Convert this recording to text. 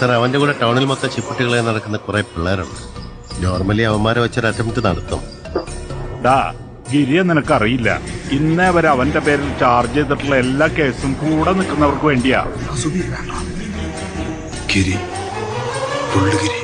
Sir അവന്റെ കൂടെ ടൗണിൽ മൊത്തം ചിപ്പുട്ടികളെ നടക്കുന്ന കുറെ പിള്ളേരുണ്ട്. നോർമലി അവന്മാരെ വെച്ചൊരു അറ്റംപ്റ്റ് നടത്തും. ഡാ ഗിരിയെ നിനക്കറിയില്ല. ഇന്നേ വരെ അവന്റെ പേരിൽ ചാർജ് ചെയ്തിട്ടുള്ള എല്ലാ കേസും കൂടെ നിൽക്കുന്നവർക്ക് വേണ്ടിയാ. ഗിരി പുള്ളുഗിരി.